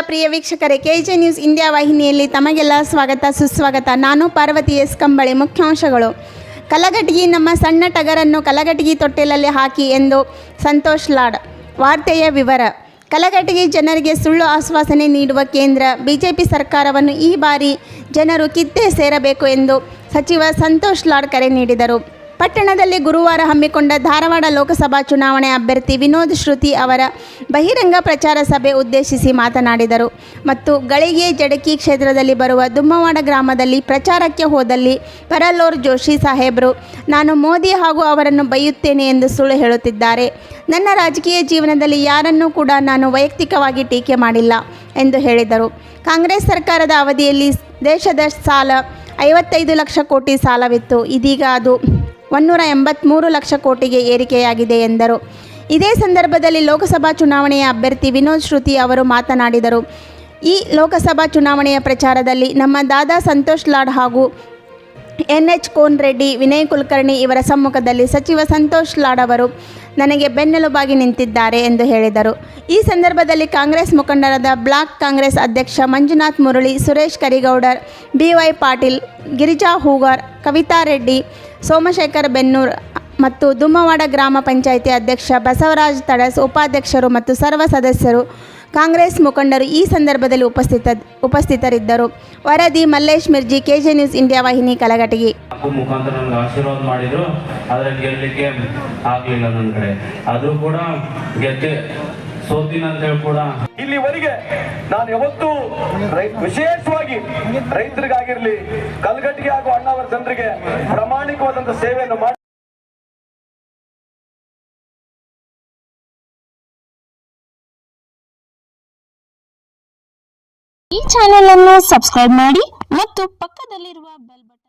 ಪ್ರಿಯ ವೀಕ್ಷಕರೇ. K J news India ವಾಹಿನಿಯಲ್ಲಿ ತಮಗೆಲ್ಲ ಸ್ವಾಗತ, ಸುಸ್ವಾಗತ. ನಾನು ಪಾರ್ವತಿ ಎಸ್ ಕಂಬಳಿ, ಮುಖ್ಯಾಂಶಗಳು. ಕಲಗಟಗಿ ನಮ್ಮ ಸಣ್ಣ ಟಗರನ್ನು ಕಲಗಟಗಿ ತೊಟ್ಟಿಲಲ್ಲಿ ಹಾಕಿ ಎಂದು ಸಂತೋಷ್ ಲಾಡ್. ವಾರ್ತೆಯ ವಿವರ. ಕಲಘಟಗಿ ಜನರಿಗೆ ಸುಳ್ಳು ಆಶ್ವಾಸನೆ ನೀಡುವ ಕೇಂದ್ರ ಬಿಜೆಪಿ ಸರ್ಕಾರವನ್ನು ಈ ಬಾರಿ ಜನರು ಕಿತ್ತೇ ಸೇರಬೇಕು ಎಂದು ಸಚಿವ ಸಂತೋಷ್ ಲಾಡ್ ಕರೆ ನೀಡಿದರು. ಪಟ್ಟಣದಲ್ಲಿ ಗುರುವಾರ ಹಮ್ಮಿಕೊಂಡ ಧಾರವಾಡ ಲೋಕಸಭಾ ಚುನಾವಣೆ ಅಭ್ಯರ್ಥಿ ವಿನೋದ್ ಶ್ರುತಿ ಅವರ ಬಹಿರಂಗ ಪ್ರಚಾರ ಸಭೆ ಉದ್ದೇಶಿಸಿ ಮಾತನಾಡಿದರು. ಮತ್ತು ಗಳಿಗೆ ಜಡಕಿ ಕ್ಷೇತ್ರದಲ್ಲಿ ಬರುವ ದುಮ್ಮವಾಡ ಗ್ರಾಮದಲ್ಲಿ ಪ್ರಚಾರಕ್ಕೆ ಹೋದಲ್ಲಿ ಪರಲೋರ್ ಜೋಶಿ ಸಾಹೇಬರು, ನಾನು ಮೋದಿ ಹಾಗೂ ಅವರನ್ನು ಬೈಯುತ್ತೇನೆ ಎಂದು ಸುಳ್ಳು ಹೇಳುತ್ತಿದ್ದಾರೆ. ನನ್ನ ರಾಜಕೀಯ ಜೀವನದಲ್ಲಿ ಯಾರನ್ನೂ ಕೂಡ ನಾನು ವೈಯಕ್ತಿಕವಾಗಿ ಟೀಕೆ ಮಾಡಿಲ್ಲ ಎಂದು ಹೇಳಿದರು. ಕಾಂಗ್ರೆಸ್ ಸರ್ಕಾರದ ಅವಧಿಯಲ್ಲಿ ದೇಶದ ಸಾಲ ಐವತ್ತೈದು ಲಕ್ಷ ಕೋಟಿ ಸಾಲವಿತ್ತು. ಇದೀಗ ಅದು ಒನ್ನೂರ ಎಂಬತ್ತ್ಮೂರು ಲಕ್ಷ ಕೋಟಿಗೆ ಏರಿಕೆಯಾಗಿದೆ ಎಂದರು. ಇದೇ ಸಂದರ್ಭದಲ್ಲಿ ಲೋಕಸಭಾ ಚುನಾವಣೆಯ ಅಭ್ಯರ್ಥಿ ವಿನೋದ್ ಶ್ರುತಿ ಅವರು ಮಾತನಾಡಿದರು. ಈ ಲೋಕಸಭಾ ಚುನಾವಣೆಯ ಪ್ರಚಾರದಲ್ಲಿ ನಮ್ಮ ದಾದಾ ಸಂತೋಷ್ ಲಾಡ್ ಹಾಗೂ ಎನ್ ಎಚ್ ಕೋನ್ ರೆಡ್ಡಿ ವಿನಯ್ ಕುಲಕರ್ಣಿ ಇವರ ಸಮ್ಮುಖದಲ್ಲಿ ಸಚಿವ ಸಂತೋಷ್ ಲಾಡ್ ಅವರು ನನಗೆ ಬೆನ್ನೆಲುಬಾಗಿ ನಿಂತಿದ್ದಾರೆ ಎಂದು ಹೇಳಿದರು. ಈ ಸಂದರ್ಭದಲ್ಲಿ ಕಾಂಗ್ರೆಸ್ ಮುಖಂಡರಾದ ಬ್ಲಾಕ್ ಕಾಂಗ್ರೆಸ್ ಅಧ್ಯಕ್ಷ ಮಂಜುನಾಥ್ ಮುರಳಿ, ಸುರೇಶ್ ಕರಿಗೌಡರ್, ಬಿ ವೈ ಪಾಟೀಲ್, ಗಿರಿಜಾ ಹೂಗಾರ್ ಕವಿತಾ ರೆಡ್ಡಿ, ಸೋಮಶೇಖರ್ ಬೆನ್ನೂರ್ ಮತ್ತು ದುಮ್ಮವಾಡ ಗ್ರಾಮ ಪಂಚಾಯಿತಿ ಅಧ್ಯಕ್ಷ ಬಸವರಾಜ್ ತಡಸ್ ಉಪಾಧ್ಯಕ್ಷರು ಮತ್ತು ಸರ್ವ ಸದಸ್ಯರು, ಕಾಂಗ್ರೆಸ್ ಮುಖಂಡರು ಈ ಸಂದರ್ಭದಲ್ಲಿ ಉಪಸ್ಥಿತ, ಉಪಸ್ಥಿತರಿದ್ದರು. ವರದಿ Mallesh Mirji, KJ news India ವಾಹಿನಿ ಕಲಘಟಗಿ. ಮುಖಾಂತರ ಆಶೀರ್ವಾದ ಮಾಡಿದ್ರು. ಆದರೆ ಗೆಲ್ಲಲಿಕ್ಕೆ ಆಗಲಿಲ್ಲ ನನ್ನ ಕಡೆ. ಅದು ಕೂಡ ಗೆದ್ದೆ. ಸೋತಿನ ಅಂತ ಹೇಳಿ ಕೂಡ. ಇಲ್ಲಿವರೆಗೆ ನಾನು ಯಾವತ್ತೂ ವಿಶೇಷವಾಗಿ ರೈತರಿಗಾಗಿರ್ಲಿ ಕಲ್ಗಟ್ಟಿಗೆ ಹಾಗೂ ಅಣ್ಣಾವರ ಜನರಿಗೆ ಪ್ರಾಮಾಣಿಕವಾದಂತಹ ಸೇವೆಯನ್ನು ಮಾಡಿ ಈ ಚಾನೆಲ್ ಅನ್ನು ಸಬ್ಸ್ಕ್ರೈಬ್ ಮಾಡಿ ಮತ್ತು ಪಕ್ಕದಲ್ಲಿರುವ ಬೆಲ್ ಬಟನ್